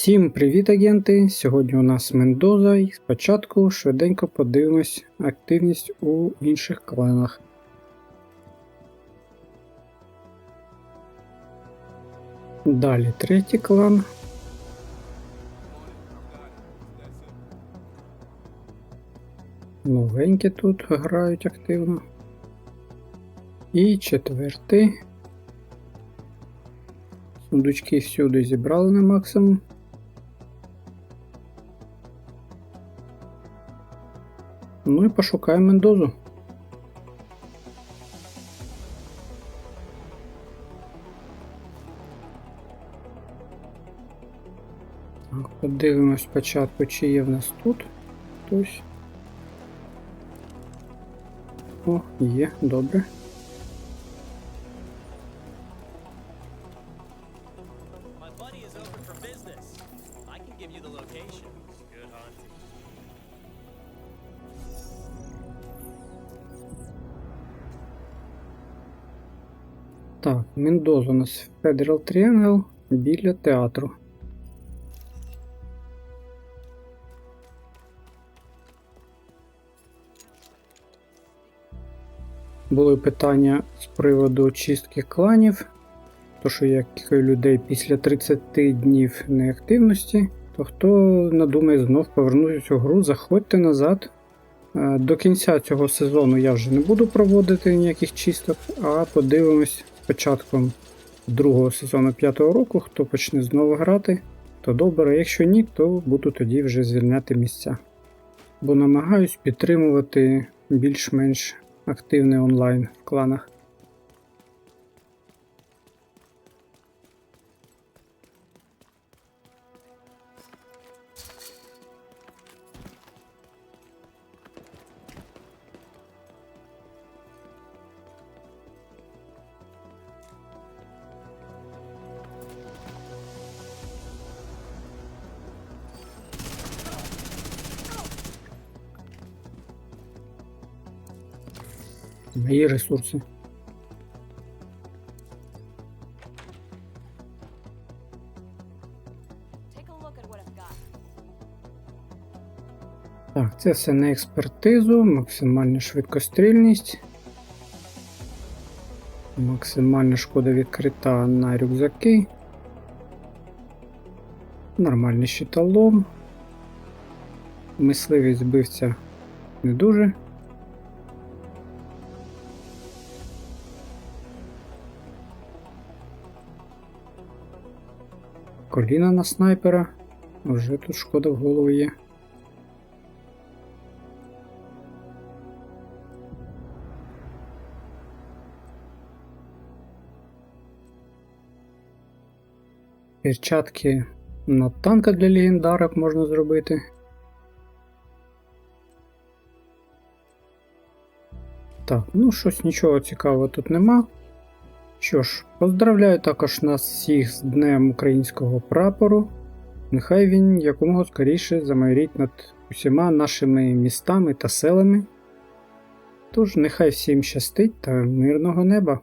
Всім привіт, агенти! Сьогодні у нас Мендоза і спочатку швиденько подивимось активність у інших кланах. Далі третій клан. Новенькі тут грають активно. І четвертий. Сундучки всюди зібрали на максимум. Ну і пошукаємо Мендозу. Подивимось спочатку, чи є в нас тут хтось. О, є, добре. My buddy is open for business. I can give you the location. Good hunting. Так, Мендоза у нас Federal Triangle біля театру. Були питання з приводу очистки кланів. То, що як людей після 30 днів неактивності, то хто надумає знов повернутися у гру, заходьте назад. Е, До кінця цього сезону я вже не буду проводити ніяких чисток, а подивимось початком другого сезону п'ятого року, хто почне знову грати, то добре, якщо ні, то буду тоді вже звільняти місця. Бо намагаюсь підтримувати більш-менш активний онлайн в кланах. I've got. Так, це все на експертизу, максимальна швидкострільність. Максимальна шкода відкрита на рюкзаки. Нормальний щиталом. Мисливість збивця не дуже. Коліна на снайпера. Вже тут шкода в голову є. Перчатки на танка для легендарок можна зробити. Так, ну щось нічого цікавого тут нема. Що ж, поздравляю також нас всіх з Днем українського прапору. Нехай він якомога скоріше замайоріть над усіма нашими містами та селами. Тож, нехай всім щастить та мирного неба.